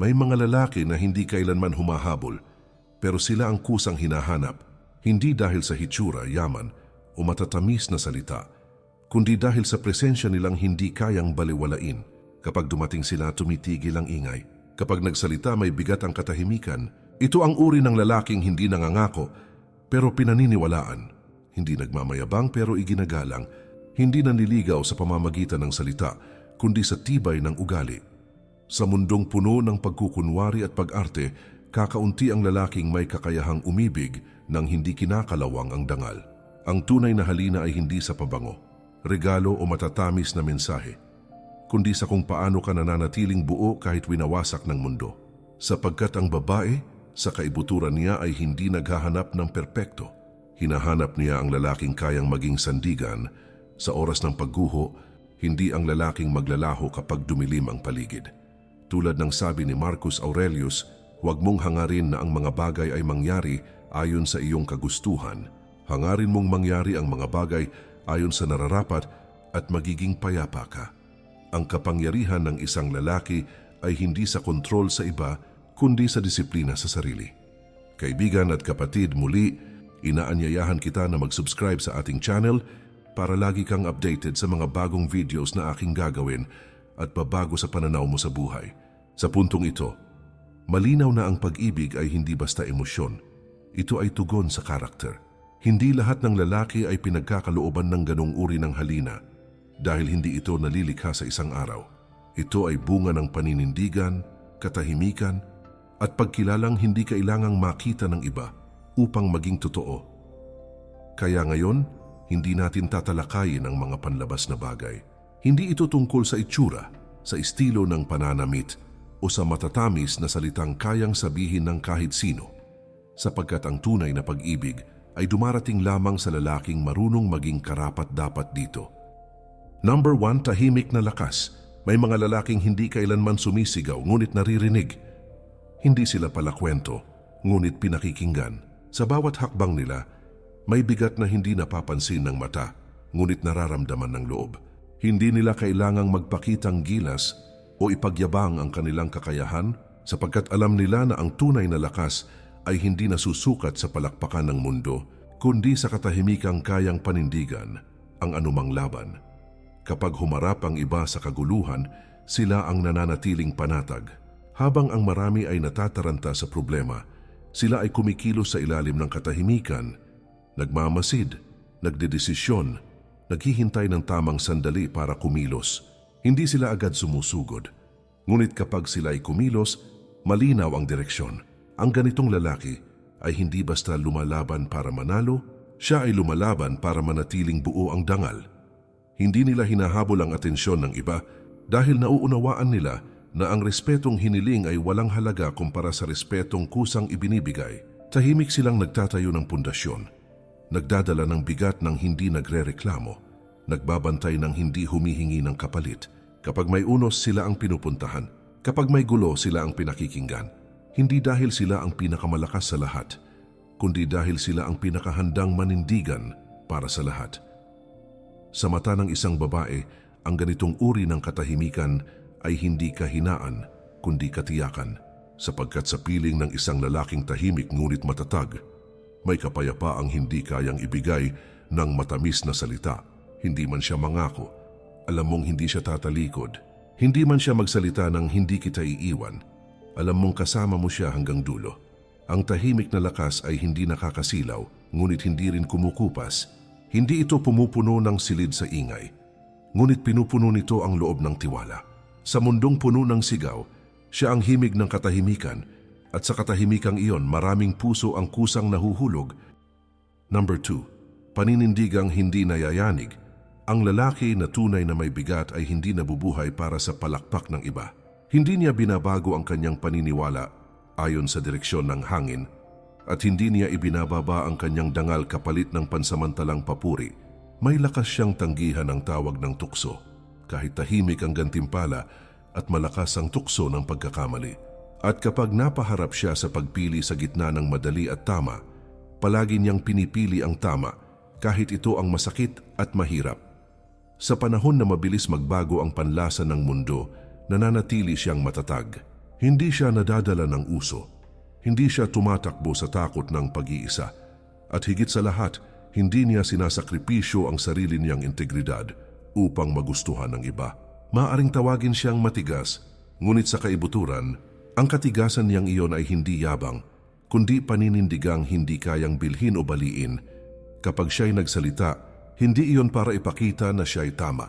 May mga lalaki na hindi kailanman humahabol, pero sila ang kusang hinahanap, hindi dahil sa hitsura, yaman o matatamis na salita, kundi dahil sa presensya nilang hindi kayang baliwalain. Kapag dumating sila, tumitigil ang ingay. Kapag nagsalita, may bigat ang katahimikan. Ito ang uri ng lalaking hindi nangangako, pero pinaniniwalaan. Hindi nagmamayabang pero iginagalang. Hindi nanliligaw sa pamamagitan ng salita, kundi sa tibay ng ugali. Sa mundong puno ng pagkukunwari at pag-arte, kakaunti ang lalaking may kakayahang umibig nang hindi kinakalawang ang dangal. Ang tunay na halina ay hindi sa pabango, regalo o matatamis na mensahe, kundi sa kung paano ka nananatiling buo kahit winawasak ng mundo. Sapagkat ang babae, sa kaibuturan niya ay hindi naghahanap ng perpekto. Hinahanap niya ang lalaking kayang maging sandigan sa oras ng pagguho, hindi ang lalaking maglalaho kapag dumilim ang paligid. Tulad ng sabi ni Marcus Aurelius, huwag mong hangarin na ang mga bagay ay mangyari ayon sa iyong kagustuhan. Hangarin mong mangyari ang mga bagay ayon sa nararapat at magiging payapa ka. Ang kapangyarihan ng isang lalaki ay hindi sa kontrol sa iba, kundi sa disiplina sa sarili. Kaibigan at kapatid, muli, inaanyayahan kita na mag-subscribe sa ating channel para lagi kang updated sa mga bagong videos na aking gagawin at babago sa pananaw mo sa buhay. Sa puntong ito, malinaw na ang pag-ibig ay hindi basta emosyon. Ito ay tugon sa karakter. Hindi lahat ng lalaki ay pinagkakalooban ng ganong uri ng halina dahil hindi ito nalilikha sa isang araw. Ito ay bunga ng paninindigan, katahimikan, at pagkilalang hindi kailangang makita ng iba upang maging totoo. Kaya ngayon, hindi natin tatalakayin ang mga panlabas na bagay. Hindi ito tungkol sa itsura, sa estilo ng pananamit o sa matatamis na salitang kayang sabihin ng kahit sino, sapagkat ang tunay na pag-ibig ay dumarating lamang sa lalaking marunong maging karapat-dapat dito. Number one, tahimik na lakas. May mga lalaking hindi kailanman sumisigaw ngunit naririnig. Hindi sila pala kwento, ngunit pinakikinggan. Sa bawat hakbang nila, may bigat na hindi napapansin ng mata, ngunit nararamdaman ng loob. Hindi nila kailangang magpakitang gilas o ipagyabang ang kanilang kakayahan sapagkat alam nila na ang tunay na lakas ay hindi nasusukat sa palakpakan ng mundo, kundi sa katahimikang kayang panindigan ang anumang laban. Kapag humarap ang iba sa kaguluhan, sila ang nananatiling panatag. Habang ang marami ay natataranta sa problema, sila ay kumikilos sa ilalim ng katahimikan, nagmamasid, nagdedesisyon, naghihintay ng tamang sandali para kumilos. Hindi sila agad sumusugod. Ngunit kapag sila ay kumilos, malinaw ang direksyon. Ang ganitong lalaki ay hindi basta lumalaban para manalo, siya ay lumalaban para manatiling buo ang dangal. Hindi nila hinahabol ang atensyon ng iba dahil nauunawaan nila na ang respetong hiniling ay walang halaga kumpara sa respetong kusang ibinibigay. Tahimik silang nagtatayo ng pundasyon, nagdadala ng bigat ng hindi nagrereklamo, nagbabantay ng hindi humihingi ng kapalit. Kapag may unos sila ang pinupuntahan, kapag may gulo sila ang pinakikinggan, hindi dahil sila ang pinakamalakas sa lahat, kundi dahil sila ang pinakahandang manindigan para sa lahat. Sa mata ng isang babae, ang ganitong uri ng katahimikan ay hindi kahinaan, kundi katiyakan, sapagkat sa piling ng isang lalaking tahimik ngunit matatag, may kapayapa ang hindi kayang ibigay ng matamis na salita. Hindi man siya mangako, alam mong hindi siya tatalikod. Hindi man siya magsalita ng hindi kita iiwan, alam mong kasama mo siya hanggang dulo. Ang tahimik na lakas ay hindi nakakasilaw, ngunit hindi rin kumukupas. Hindi ito pumupuno ng silid sa ingay, ngunit pinupuno nito ang loob ng tiwala. Sa mundong puno ng sigaw, siya ang himig ng katahimikan at sa katahimikang iyon maraming puso ang kusang nahuhulog. Number 2. Paninindigang hindi nayayanig. Ang lalaki na tunay na may bigat ay hindi nabubuhay para sa palakpak ng iba. Hindi niya binabago ang kanyang paniniwala ayon sa direksyon ng hangin at hindi niya ibinababa ang kanyang dangal kapalit ng pansamantalang papuri. May lakas siyang tanggihan ng tawag ng tukso kahit tahimik ang gantimpala at malakas ang tukso ng pagkakamali. At kapag napaharap siya sa pagpili sa gitna ng madali at tama, palagi niyang pinipili ang tama kahit ito ang masakit at mahirap. Sa panahon na mabilis magbago ang panlasa ng mundo, nananatili siyang matatag. Hindi siya nadadala ng uso. Hindi siya tumatakbo sa takot ng pag-iisa. At higit sa lahat, hindi niya sinasakripisyo ang sarili niyang integridad upang magustuhan ng iba. Maaring tawagin siyang matigas, ngunit sa kaibuturan, ang katigasan niyang iyon ay hindi yabang, kundi paninindigang hindi kayang bilhin o baliin. Kapag siya'y nagsalita, hindi iyon para ipakita na siya'y tama,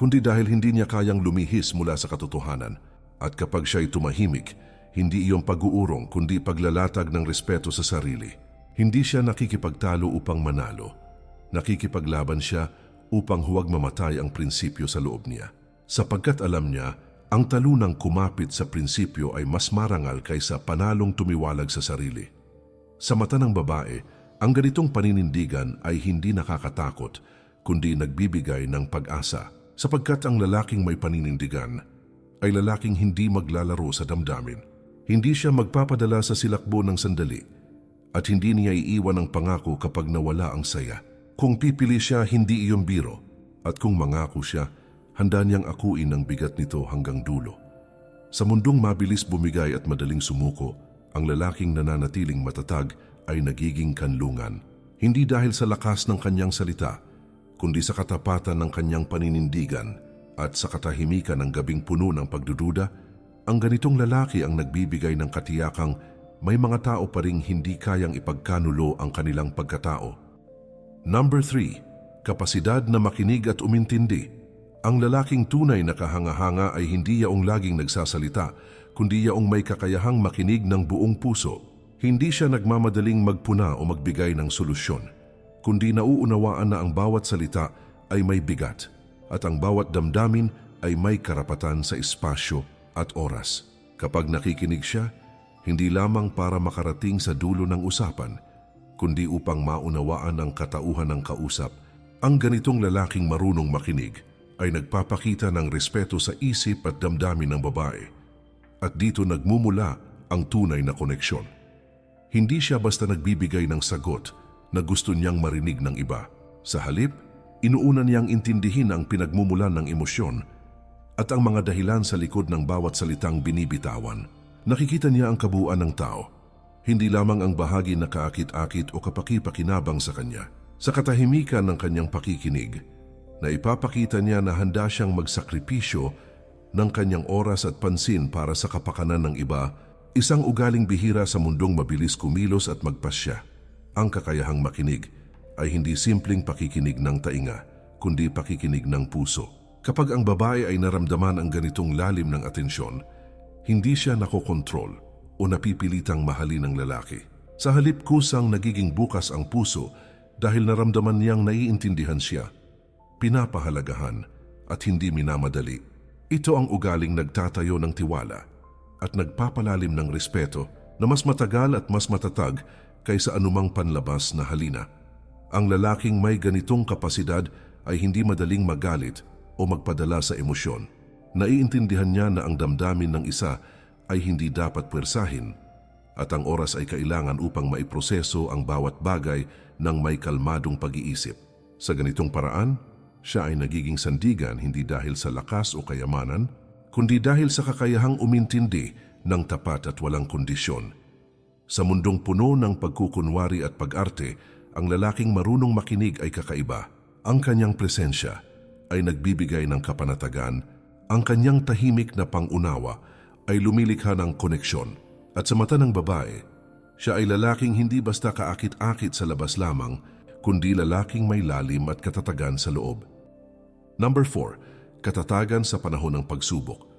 kundi dahil hindi niya kayang lumihis mula sa katotohanan. At kapag siya'y tumahimik, hindi iyon pag-uurong kundi paglalatag ng respeto sa sarili. Hindi siya nakikipagtalo upang manalo. Nakikipaglaban siya upang huwag mamatay ang prinsipyo sa loob niya. Sapagkat alam niya, ang talunang kumapit sa prinsipyo ay mas marangal kaysa panalong tumiwalag sa sarili. Sa mata ng babae, ang ganitong paninindigan ay hindi nakakatakot, kundi nagbibigay ng pag-asa. Sapagkat ang lalaking may paninindigan ay lalaking hindi maglalaro sa damdamin. Hindi siya magpapadala sa silakbo ng sandali at hindi niya iiwan ang pangako kapag nawala ang saya. Kung pipili siya, hindi iyon biro. At kung mangako siya, handa niyang akuin ang bigat nito hanggang dulo. Sa mundong mabilis bumigay at madaling sumuko, ang lalaking nananatiling matatag ay nagiging kanlungan. Hindi dahil sa lakas ng kanyang salita, kundi sa katapatan ng kanyang paninindigan at sa katahimikan ng gabing puno ng pagdududa, ang ganitong lalaki ang nagbibigay ng katiyakang may mga tao pa ring hindi kayang ipagkanulo ang kanilang pagkatao. Number 3. Kapasidad na makinig at umintindi. Ang lalaking tunay na kahanga-hanga ay hindi yaong laging nagsasalita, kundi yaong may kakayahang makinig ng buong puso. Hindi siya nagmamadaling magpuna o magbigay ng solusyon, kundi nauunawaan na ang bawat salita ay may bigat at ang bawat damdamin ay may karapatan sa espasyo at oras. Kapag nakikinig siya, hindi lamang para makarating sa dulo ng usapan, kundi upang maunawaan ang katauhan ng kausap. Ang ganitong lalaking marunong makinig ay nagpapakita ng respeto sa isip at damdamin ng babae. At dito nagmumula ang tunay na koneksyon. Hindi siya basta nagbibigay ng sagot na gusto niyang marinig ng iba. Sa halip, inuuna niyang intindihin ang pinagmumulan ng emosyon at ang mga dahilan sa likod ng bawat salitang binibitawan. Nakikita niya ang kabuuan ng tao, hindi lamang ang bahagi na kaakit-akit o kapakipakinabang sa kanya. Sa katahimikan ng kanyang pakikinig, na ipapakita niya na handa siyang magsakripisyo ng kanyang oras at pansin para sa kapakanan ng iba, isang ugaling bihira sa mundong mabilis kumilos at magpasya. Ang kakayahang makinig ay hindi simpleng pakikinig ng tainga, kundi pakikinig ng puso. Kapag ang babae ay naramdaman ang ganitong lalim ng atensyon, hindi siya nakokontrol o napipilitang mahalin ng lalaki. Sa halip kusang nagiging bukas ang puso dahil naramdaman niyang naiintindihan siya, pinapahalagahan at hindi minamadali. Ito ang ugaling nagtatayo ng tiwala at nagpapalalim ng respeto na mas matagal at mas matatag kaysa anumang panlabas na halina. Ang lalaking may ganitong kapasidad ay hindi madaling magalit o magpadala sa emosyon. Naiintindihan niya na ang damdamin ng isa ay hindi dapat pwersahin at ang oras ay kailangan upang maiproseso ang bawat bagay ng may kalmadong pag-iisip. Sa ganitong paraan, siya ay nagiging sandigan hindi dahil sa lakas o kayamanan, kundi dahil sa kakayahang umintindi ng tapat at walang kondisyon. Sa mundong puno ng pagkukunwari at pag-arte, ang lalaking marunong makinig ay kakaiba. Ang kanyang presensya ay nagbibigay ng kapanatagan, ang kanyang tahimik na pangunawa ay lumilikha ng koneksyon. At sa mata ng babae, siya ay lalaking hindi basta kaakit-akit sa labas lamang, kundi lalaking may lalim at katatagan sa loob. Number 4. Katatagan sa panahon ng pagsubok.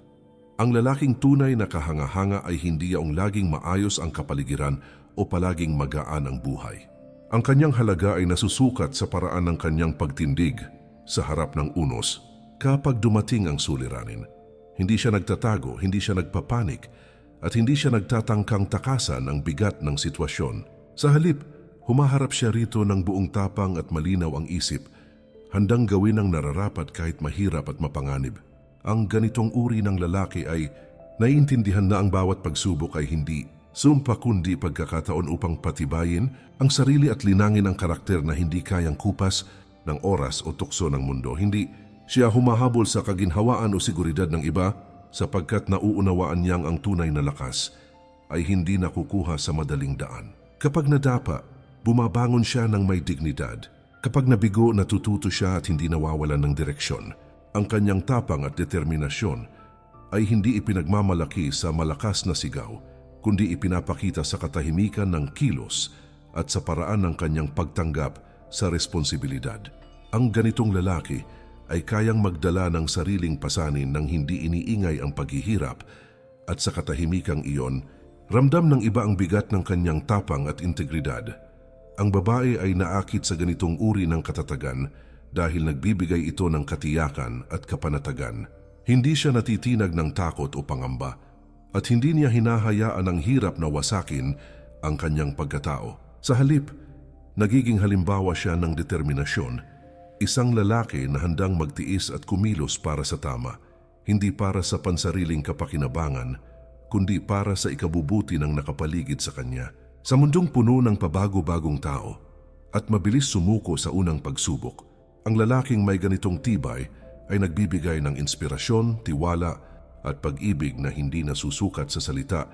Ang lalaking tunay na kahanga-hanga ay hindi yaong laging maayos ang kapaligiran o palaging magaan ang buhay. Ang kanyang halaga ay nasusukat sa paraan ng kanyang pagtindig sa harap ng unos kapag dumating ang suliranin. Hindi siya nagtatago, hindi siya nagpapanik, at hindi siya nagtatangkang takasan ang bigat ng sitwasyon. Sa halip, humaharap siya rito ng buong tapang at malinaw ang isip, handang gawin ang nararapat kahit mahirap at mapanganib. Ang ganitong uri ng lalaki ay naiintindihan na ang bawat pagsubok ay hindi sumpa kundi pagkakataon upang patibayin ang sarili at linangin ang karakter na hindi kayang kupas ng oras o tukso ng mundo. Hindi siya humahabol sa kaginhawaan o seguridad ng iba, sapagkat nauunawaan niyang ang tunay na lakas ay hindi nakukuha sa madaling daan. Kapag nadapa, bumabangon siya ng may dignidad. Kapag nabigo, natututo siya at hindi nawawalan ng direksyon. Ang kanyang tapang at determinasyon ay hindi ipinagmamalaki sa malakas na sigaw, kundi ipinapakita sa katahimikan ng kilos at sa paraan ng kanyang pagtanggap sa responsibilidad. Ang ganitong lalaki ay kayang magdala ng sariling pasanin nang hindi iniingay ang paghihirap at sa katahimikang iyon, ramdam ng iba ang bigat ng kanyang tapang at integridad. Ang babae ay naakit sa ganitong uri ng katatagan dahil nagbibigay ito ng katiyakan at kapanatagan. Hindi siya natitinag ng takot o pangamba at hindi niya hinahayaan ng hirap na wasakin ang kanyang pagkatao. Sa halip, nagiging halimbawa siya ng determinasyon, isang lalaki na handang magtiis at kumilos para sa tama, hindi para sa pansariling kapakinabangan, kundi para sa ikabubuti ng nakapaligid sa kanya. Sa mundong puno ng pabago-bagong tao at mabilis sumuko sa unang pagsubok, ang lalaking may ganitong tibay ay nagbibigay ng inspirasyon, tiwala at pag-ibig na hindi nasusukat sa salita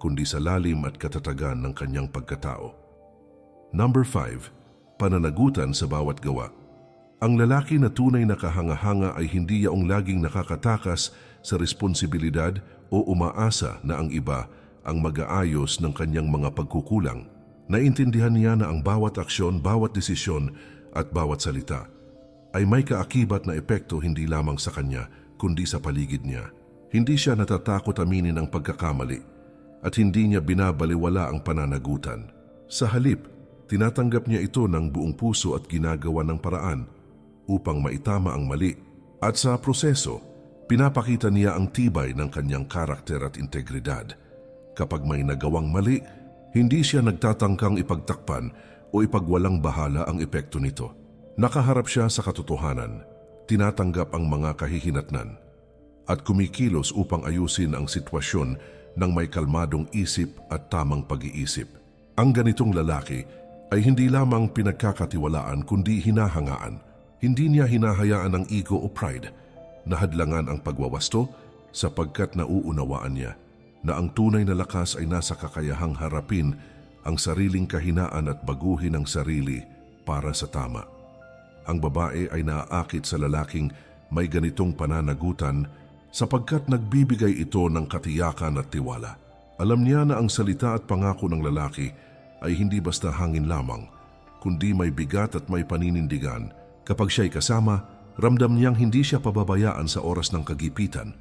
kundi sa lalim at katatagan ng kanyang pagkatao. Number 5. Pananagutan sa bawat gawa. Ang lalaki na tunay na kahanga-hanga ay hindi yaong laging nakakatakas sa responsibilidad o umaasa na ang iba ang mag-aayos ng kanyang mga pagkukulang. Naintindihan niya na ang bawat aksyon, bawat desisyon at bawat salita ay may kaakibat na epekto hindi lamang sa kanya kundi sa paligid niya. Hindi siya natatakot aminin ang pagkakamali at hindi niya binabaliwala ang pananagutan. Sa halip, tinatanggap niya ito ng buong puso at ginagawa ng paraan upang maitama ang mali. At sa proseso, pinapakita niya ang tibay ng kanyang karakter at integridad. Kapag may nagawang mali, hindi siya nagtatangkang ipagtakpan o ipagwalang bahala ang epekto nito. Nakaharap siya sa katotohanan, tinatanggap ang mga kahihinatnan, at kumikilos upang ayusin ang sitwasyon ng may kalmadong isip at tamang pag-iisip. Ang ganitong lalaki ay hindi lamang pinagkakatiwalaan kundi hinahangaan. Hindi niya hinahayaan ng ego o pride na hadlangan ang pagwawasto sapagkat nauunawaan niya na ang tunay na lakas ay nasa kakayahang harapin ang sariling kahinaan at baguhin ang sarili para sa tama. Ang babae ay naaakit sa lalaking may ganitong pananagutan sapagkat nagbibigay ito ng katiyakan at tiwala. Alam niya na ang salita at pangako ng lalaki ay hindi basta hangin lamang, kundi may bigat at may paninindigan. Kapag siya'y kasama, ramdam niyang hindi siya pababayaan sa oras ng kagipitan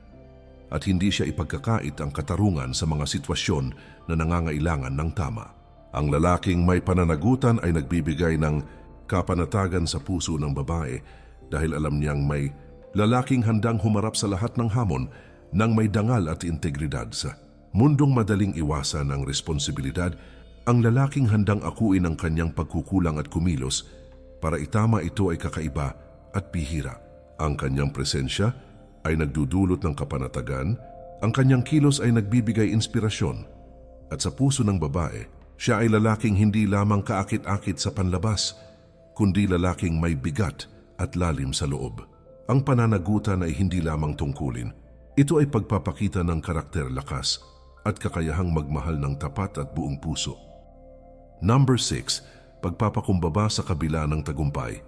at hindi siya ipagkakait ang katarungan sa mga sitwasyon na nangangailangan ng tama. Ang lalaking may pananagutan ay nagbibigay ng kapanatagan sa puso ng babae dahil alam niyang may lalaking handang humarap sa lahat ng hamon nang may dangal at integridad sa mundong madaling iwasan ang responsibilidad, ang lalaking handang akuin ang kanyang pagkukulang at kumilos para itama ito ay kakaiba at bihira. Ang kanyang presensya ay nagdudulot ng kapanatagan, ang kanyang kilos ay nagbibigay inspirasyon. At sa puso ng babae, siya ay lalaking hindi lamang kaakit-akit sa panlabas, kundi lalaking may bigat at lalim sa loob. Ang pananagutan ay hindi lamang tungkulin. Ito ay pagpapakita ng karakter lakas at kakayahang magmahal ng tapat at buong puso. Number 6. Pagpapakumbaba sa kabila ng tagumpay.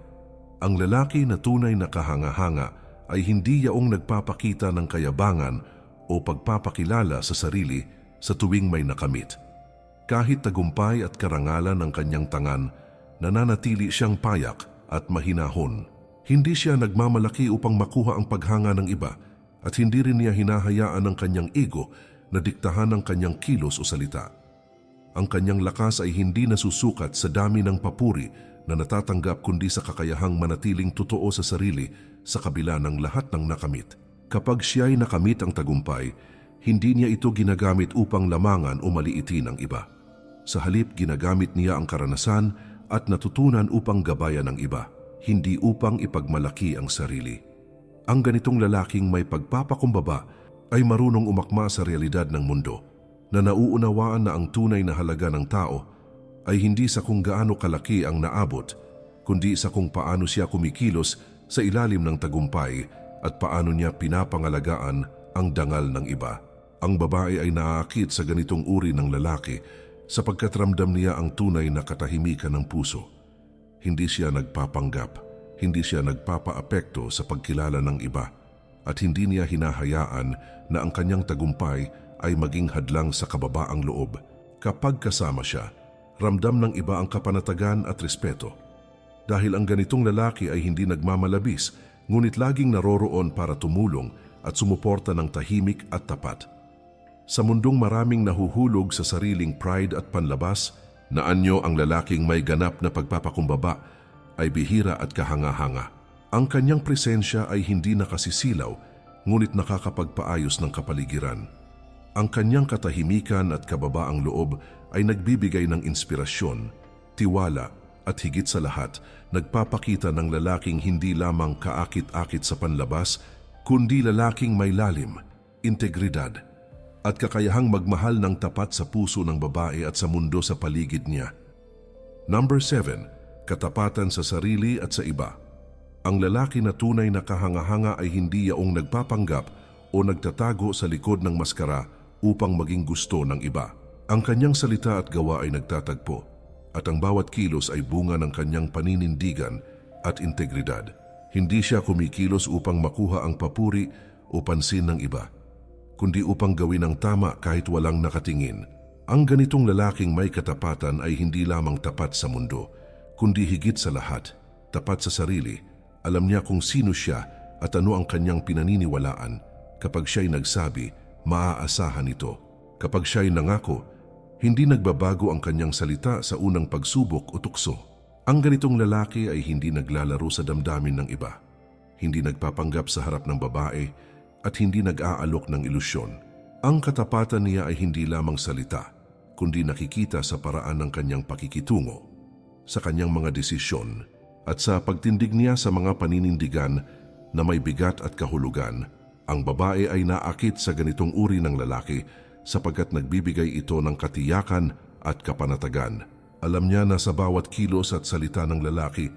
Ang lalaki na tunay na kahanga-hanga ay hindi yaong nagpapakita ng kayabangan o pagpapakilala sa sarili sa tuwing may nakamit. Kahit tagumpay at karangalan ng kanyang tangan, nananatili siyang payak at mahinahon. Hindi siya nagmamalaki upang makuha ang paghanga ng iba at hindi rin niya hinahayaan ang kanyang ego na diktahan ang kanyang kilos o salita. Ang kanyang lakas ay hindi nasusukat sa dami ng papuri na natatanggap kundi sa kakayahang manatiling totoo sa sarili sa kabila ng lahat ng nakamit. Kapag siya ay nakamit ang tagumpay, hindi niya ito ginagamit upang lamangan o maliitin ang iba. Sa halip, ginagamit niya ang karanasan at natutunan upang gabayan ng iba hindi upang ipagmalaki ang sarili. Ang ganitong lalaking may pagpapakumbaba ay marunong umakma sa realidad ng mundo na nauunawaan na ang tunay na halaga ng tao ay hindi sa kung gaano kalaki ang naabot, kundi sa kung paano siya kumikilos sa ilalim ng tagumpay at paano niya pinapangalagaan ang dangal ng iba. Ang babae ay naaakit sa ganitong uri ng lalaki sapagkat ramdam niya ang tunay na katahimikan ng puso. Hindi siya nagpapanggap, hindi siya nagpapaapekto sa pagkilala ng iba, at hindi niya hinahayaan na ang kanyang tagumpay ay maging hadlang sa kababaang loob. Kapag kasama siya, ramdam ng iba ang kapanatagan at respeto. Dahil ang ganitong lalaki ay hindi nagmamalabis, ngunit laging naroroon para tumulong at sumuporta ng tahimik at tapat. Sa mundong maraming nahuhulog sa sariling pride at panlabas, na anyo ang lalaking may ganap na pagpapakumbaba ay bihira at kahanga-hanga. Ang kanyang presensya ay hindi nakasisilaw, ngunit nakakapagpaayos ng kapaligiran. Ang kanyang katahimikan at kababaang loob ay nagbibigay ng inspirasyon, tiwala at higit sa lahat, nagpapakita ng lalaking hindi lamang kaakit-akit sa panlabas, kundi lalaking may lalim, integridad, at kakayahang magmahal ng tapat sa puso ng babae at sa mundo sa paligid niya. Number 7. Katapatan sa sarili at sa iba. Ang lalaki na tunay na kahanga-hanga ay hindi yaong nagpapanggap o nagtatago sa likod ng maskara upang maging gusto ng iba. Ang kanyang salita at gawa ay nagtatagpo at ang bawat kilos ay bunga ng kanyang paninindigan at integridad. Hindi siya kumikilos upang makuha ang papuri o pansin ng iba kundi upang gawin ang tama kahit walang nakatingin. Ang ganitong lalaking may katapatan ay hindi lamang tapat sa mundo, kundi higit sa lahat, tapat sa sarili. Alam niya kung sino siya at ano ang kanyang pinaniniwalaan. Kapag siya'y nagsabi, maaasahan ito. Kapag siya'y nangako, hindi nagbabago ang kanyang salita sa unang pagsubok o tukso. Ang ganitong lalaki ay hindi naglalaro sa damdamin ng iba. Hindi nagpapanggap sa harap ng babae at hindi nag-aalok ng ilusyon. Ang katapatan niya ay hindi lamang salita, kundi nakikita sa paraan ng kanyang pakikitungo, sa kanyang mga desisyon, at sa pagtindig niya sa mga paninindigan na may bigat at kahulugan. Ang babae ay naakit sa ganitong uri ng lalaki sapagkat nagbibigay ito ng katiyakan at kapanatagan. Alam niya na sa bawat kilos at salita ng lalaki,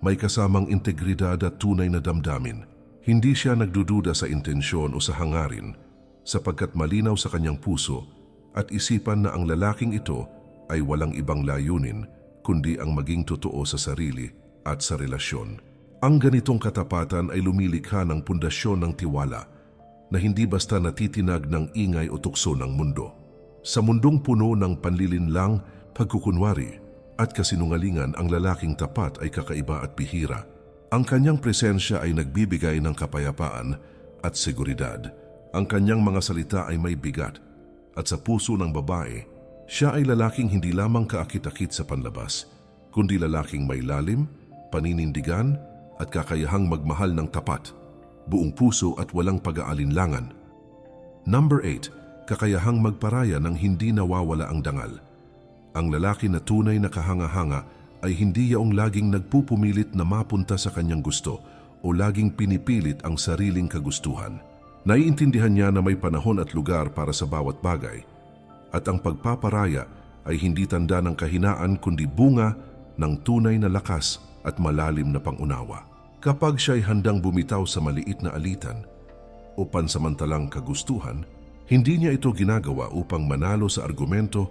may kasamang integridad at tunay na damdamin. Hindi siya nagdududa sa intensyon o sa hangarin sapagkat malinaw sa kanyang puso at isipan na ang lalaking ito ay walang ibang layunin kundi ang maging totoo sa sarili at sa relasyon. Ang ganitong katapatan ay lumilikha ng pundasyon ng tiwala na hindi basta natitinag ng ingay o tukso ng mundo. Sa mundong puno ng panlilinlang, pagkukunwari at kasinungalingan ang lalaking tapat ay kakaiba at bihira ang kanyang presensya ay nagbibigay ng kapayapaan at seguridad. Ang kanyang mga salita ay may bigat at sa puso ng babae, siya ay lalaking hindi lamang kaakit-akit sa panlabas, kundi lalaking may lalim, paninindigan at kakayahang magmahal ng tapat, buong puso at walang pag-aalinlangan. Number 8. Kakayahang magparaya ng hindi nawawala ang dangal. Ang lalaki na tunay na kahanga-hanga ay hindi yaong laging nagpupumilit na mapunta sa kanyang gusto o laging pinipilit ang sariling kagustuhan. Naiintindihan niya na may panahon at lugar para sa bawat bagay at ang pagpaparaya ay hindi tanda ng kahinaan kundi bunga ng tunay na lakas at malalim na pangunawa. Kapag siya'y handang bumitaw sa maliit na alitan o pansamantalang kagustuhan, hindi niya ito ginagawa upang manalo sa argumento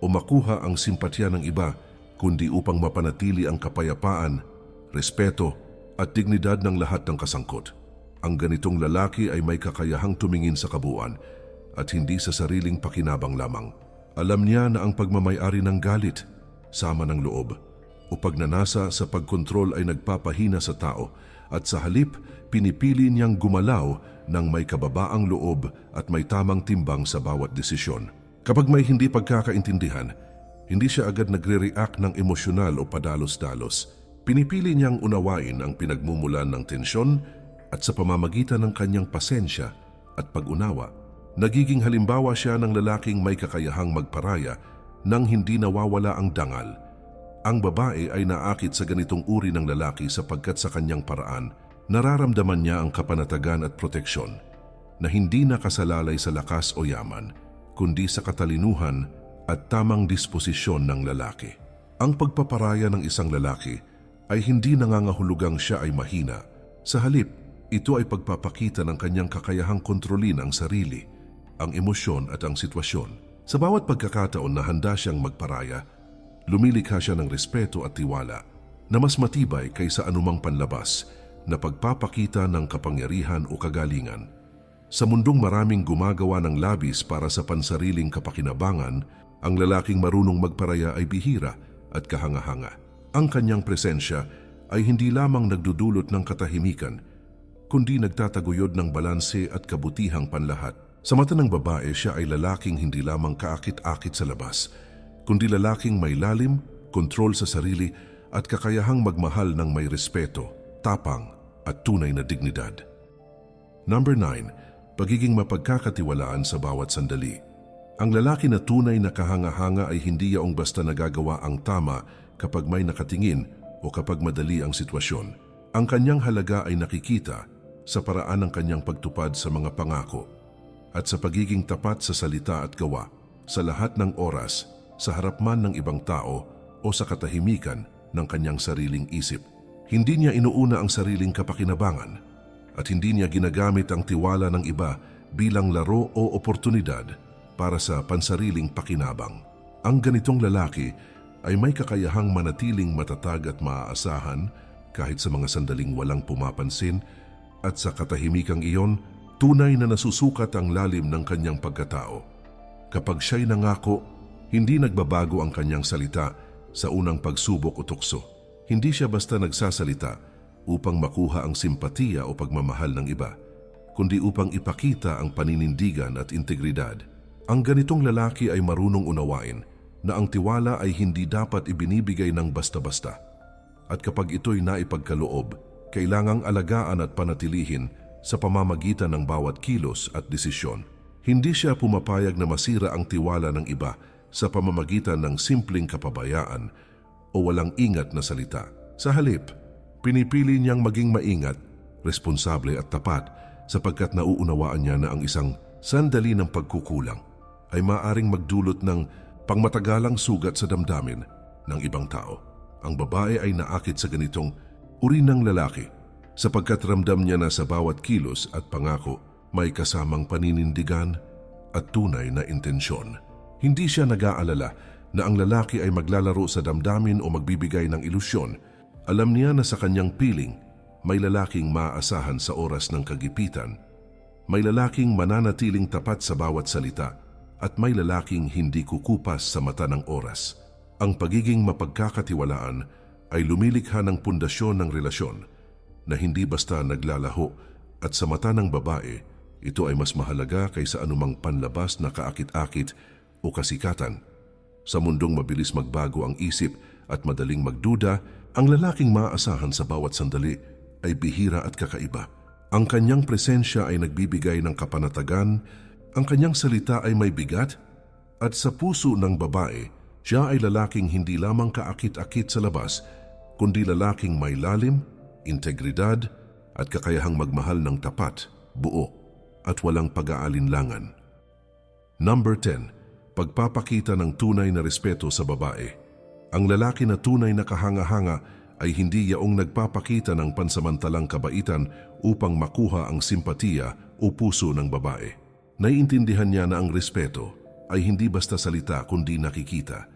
o makuha ang simpatya ng iba kundi upang mapanatili ang kapayapaan, respeto at dignidad ng lahat ng kasangkot. Ang ganitong lalaki ay may kakayahang tumingin sa kabuuan at hindi sa sariling pakinabang lamang. Alam niya na ang pagmamayari ng galit, sama ng loob, o pagnanasa sa pagkontrol ay nagpapahina sa tao at sa halip pinipili niyang gumalaw ng may kababaang loob at may tamang timbang sa bawat desisyon. Kapag may hindi pagkakaintindihan, hindi siya agad nagre-react ng emosyonal o padalos-dalos. Pinipili niyang unawain ang pinagmumulan ng tensyon at sa pamamagitan ng kanyang pasensya at pag-unawa, nagiging halimbawa siya ng lalaking may kakayahang magparaya nang hindi nawawala ang dangal. Ang babae ay naakit sa ganitong uri ng lalaki sapagkat sa kanyang paraan, nararamdaman niya ang kapanatagan at proteksyon na hindi nakasalalay sa lakas o yaman, kundi sa katalinuhan at tamang disposisyon ng lalaki. Ang pagpaparaya ng isang lalaki ay hindi nangangahulugang siya ay mahina. Sa halip, Ito ay pagpapakita ng kanyang kakayahang kontrolin ang sarili, ang emosyon at ang sitwasyon. Sa bawat pagkakataon na handa siyang magparaya, lumilikha siya ng respeto at tiwala na mas matibay kaysa anumang panlabas na pagpapakita ng kapangyarihan o kagalingan. Sa mundong maraming gumagawa ng labis para sa pansariling kapakinabangan, ang lalaking marunong magparaya ay bihira at kahanga-hanga. Ang kanyang presensya ay hindi lamang nagdudulot ng katahimikan, kundi nagtataguyod ng balanse at kabutihang panlahat. Sa mata ng babae, siya ay lalaking hindi lamang kaakit-akit sa labas, kundi lalaking may lalim, kontrol sa sarili at kakayahang magmahal ng may respeto, tapang at tunay na dignidad. Number 9. Pagiging mapagkakatiwalaan sa bawat sandali. Ang lalaki na tunay na kahanga-hanga ay hindi yaong basta nagagawa ang tama kapag may nakatingin o kapag madali ang sitwasyon. Ang kanyang halaga ay nakikita sa paraan ng kanyang pagtupad sa mga pangako at sa pagiging tapat sa salita at gawa sa lahat ng oras, sa harap man ng ibang tao o sa katahimikan ng kanyang sariling isip. Hindi niya inuuna ang sariling kapakinabangan at hindi niya ginagamit ang tiwala ng iba bilang laro o oportunidad para sa pansariling pakinabang. Ang ganitong lalaki ay may kakayahang manatiling matatag at maaasahan kahit sa mga sandaling walang pumapansin at sa katahimikang iyon, tunay na nasusukat ang lalim ng kanyang pagkatao. Kapag siya'y nangako, hindi nagbabago ang kanyang salita sa unang pagsubok o tukso. Hindi siya basta nagsasalita upang makuha ang simpatiya o pagmamahal ng iba, kundi upang ipakita ang paninindigan at integridad. Ang ganitong lalaki ay marunong unawain na ang tiwala ay hindi dapat ibinibigay ng basta-basta. At kapag ito'y naipagkaloob, kailangang alagaan at panatilihin sa pamamagitan ng bawat kilos at desisyon. Hindi siya pumapayag na masira ang tiwala ng iba sa pamamagitan ng simpleng kapabayaan o walang ingat na salita. Sa halip, pinipili niyang maging maingat, responsable at tapat sapagkat nauunawaan niya na ang isang sandali ng pagkukulang ay maaring magdulot ng pangmatagalang sugat sa damdamin ng ibang tao. Ang babae ay naakit sa ganitong uri ng lalaki sapagkat ramdam niya na sa bawat kilos at pangako may kasamang paninindigan at tunay na intensyon. Hindi siya nag-aalala na ang lalaki ay maglalaro sa damdamin o magbibigay ng ilusyon. Alam niya na sa kanyang piling, may lalaking maaasahan sa oras ng kagipitan. May lalaking mananatiling tapat sa bawat salita at may lalaking hindi kukupas sa mata ng oras. Ang pagiging mapagkakatiwalaan ay lumilikha ng pundasyon ng relasyon na hindi basta naglalaho at sa mata ng babae, ito ay mas mahalaga kaysa anumang panlabas na kaakit-akit o kasikatan. Sa mundong mabilis magbago ang isip at madaling magduda, ang lalaking maaasahan sa bawat sandali ay bihira at kakaiba. Ang kanyang presensya ay nagbibigay ng kapanatagan, ang kanyang salita ay may bigat, at sa puso ng babae, siya ay lalaking hindi lamang kaakit-akit sa labas, kundi lalaking may lalim, integridad, at kakayahang magmahal ng tapat, buo, at walang pag-aalinlangan. Number 10 pagpapakita ng tunay na respeto sa babae. Ang lalaki na tunay na kahanga-hanga ay hindi yaong nagpapakita ng pansamantalang kabaitan upang makuha ang simpatiya o puso ng babae. Naiintindihan niya na ang respeto ay hindi basta salita kundi nakikita.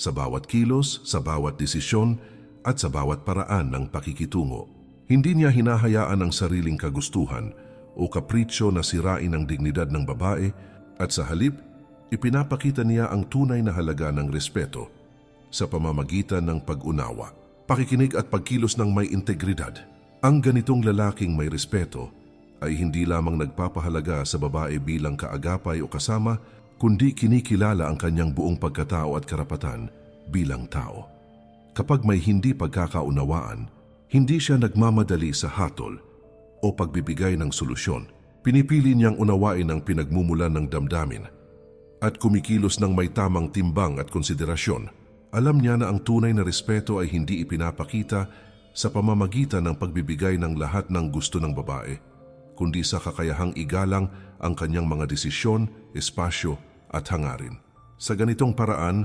Sa bawat kilos, sa bawat desisyon, at sa bawat paraan ng pakikitungo. Hindi niya hinahayaan ang sariling kagustuhan o kapritsyo na sirain ang dignidad ng babae at sa halip ipinapakita niya ang tunay na halaga ng respeto sa pamamagitan ng pag-unawa, pakikinig at pagkilos ng may integridad. Ang ganitong lalaking may respeto ay hindi lamang nagpapahalaga sa babae bilang kaagapay o kasama, kundi kinikilala ang kanyang buong pagkatao at karapatan bilang tao. Kapag may hindi pagkakaunawaan, hindi siya nagmamadali sa hatol o pagbibigay ng solusyon. Pinipili niyang unawain ang pinagmumulan ng damdamin at kumikilos ng may tamang timbang at konsiderasyon, alam niya na ang tunay na respeto ay hindi ipinapakita sa pamamagitan ng pagbibigay ng lahat ng gusto ng babae, kundi sa kakayahang igalang ang kanyang mga desisyon, espasyo at hangarin. Sa ganitong paraan,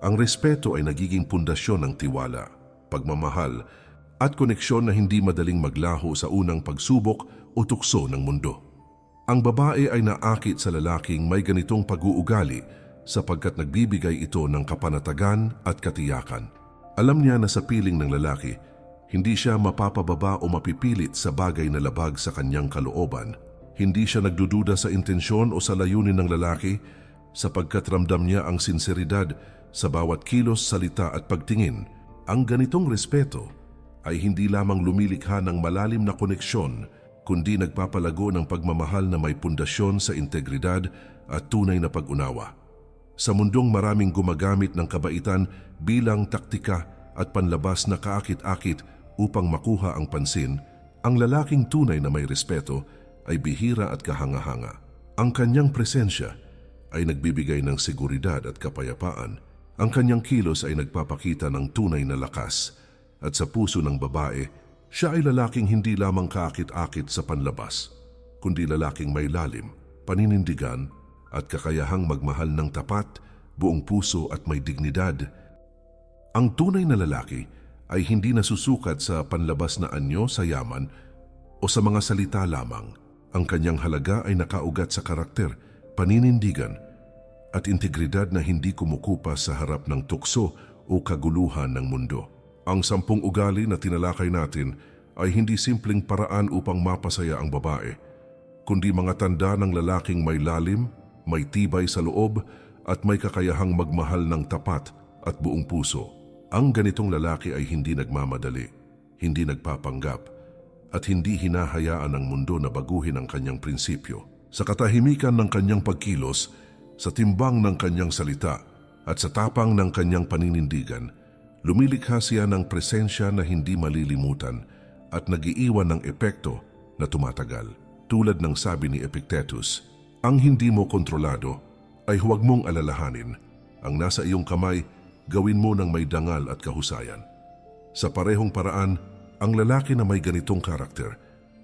ang respeto ay nagiging pundasyon ng tiwala, pagmamahal at koneksyon na hindi madaling maglaho sa unang pagsubok o tukso ng mundo. Ang babae ay naakit sa lalaking may ganitong pag-uugali sapagkat nagbibigay ito ng kapanatagan at katiyakan. Alam niya na sa piling ng lalaki, hindi siya mapapababa o mapipilit sa bagay na labag sa kanyang kalooban. Hindi siya nagdududa sa intensyon o sa layunin ng lalaki sapagkat ramdam niya ang sinseridad sa bawat kilos, salita at pagtingin. Ang ganitong respeto ay hindi lamang lumilikha ng malalim na koneksyon kundi nagpapalago ng pagmamahal na may pundasyon sa integridad at tunay na pag-unawa. Sa mundong maraming gumagamit ng kabaitan bilang taktika at panlabas na kaakit-akit upang makuha ang pansin, ang lalaking tunay na may respeto ay bihira at kahanga-hanga. Ang kanyang presensya ay nagbibigay ng seguridad at kapayapaan. Ang kanyang kilos ay nagpapakita ng tunay na lakas. At sa puso ng babae, siya ay lalaking hindi lamang kaakit-akit sa panlabas, kundi lalaking may lalim, paninindigan at kakayahang magmahal ng tapat, buong puso at may dignidad. Ang tunay na lalaki ay hindi nasusukat sa panlabas na anyo sa yaman o sa mga salita lamang. Ang kanyang halaga ay nakaugat sa karakter, paninindigan at integridad na hindi kumukupa sa harap ng tukso o kaguluhan ng mundo. Ang sampung ugali na tinalakay natin ay hindi simpleng paraan upang mapasaya ang babae, kundi mga tanda ng lalaking may lalim, may tibay sa loob at may kakayahang magmahal ng tapat at buong puso. Ang ganitong lalaki ay hindi nagmamadali, hindi nagpapanggap, at hindi hinahayaan ng mundo na baguhin ang kanyang prinsipyo. Sa katahimikan ng kanyang pagkilos, sa timbang ng kanyang salita, at sa tapang ng kanyang paninindigan, lumilikha siya ng presensya na hindi malilimutan at nagiiwan ng epekto na tumatagal. Tulad ng sabi ni Epictetus, ang hindi mo kontrolado ay huwag mong alalahanin. Ang nasa iyong kamay, gawin mo ng may dangal at kahusayan. Sa parehong paraan, ang lalaki na may ganitong karakter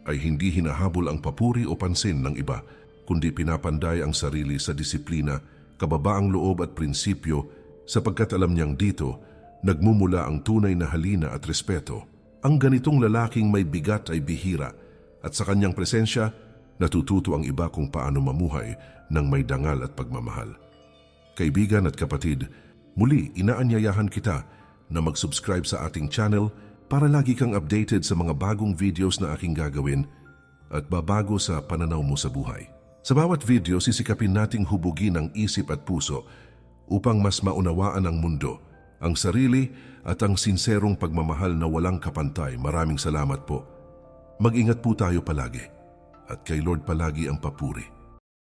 ay hindi hinahabol ang papuri o pansin ng iba, kundi pinapanday ang sarili sa disiplina, kababaang loob at prinsipyo sapagkat alam niyang dito nagmumula ang tunay na halina at respeto. Ang ganitong lalaking may bigat ay bihira at sa kanyang presensya, natututo ang iba kung paano mamuhay ng may dangal at pagmamahal. Kaibigan at kapatid, muli inaanyayahan kita na mag-subscribe sa ating channel para lagi kang updated sa mga bagong videos na aking gagawin at babago sa pananaw mo sa buhay. Sa bawat video, sisikapin nating hubugin ang isip at puso upang mas maunawaan ang mundo, ang sarili at ang sinserong pagmamahal na walang kapantay. Maraming salamat po. Mag-ingat po tayo palagi at kay Lord palagi ang papuri.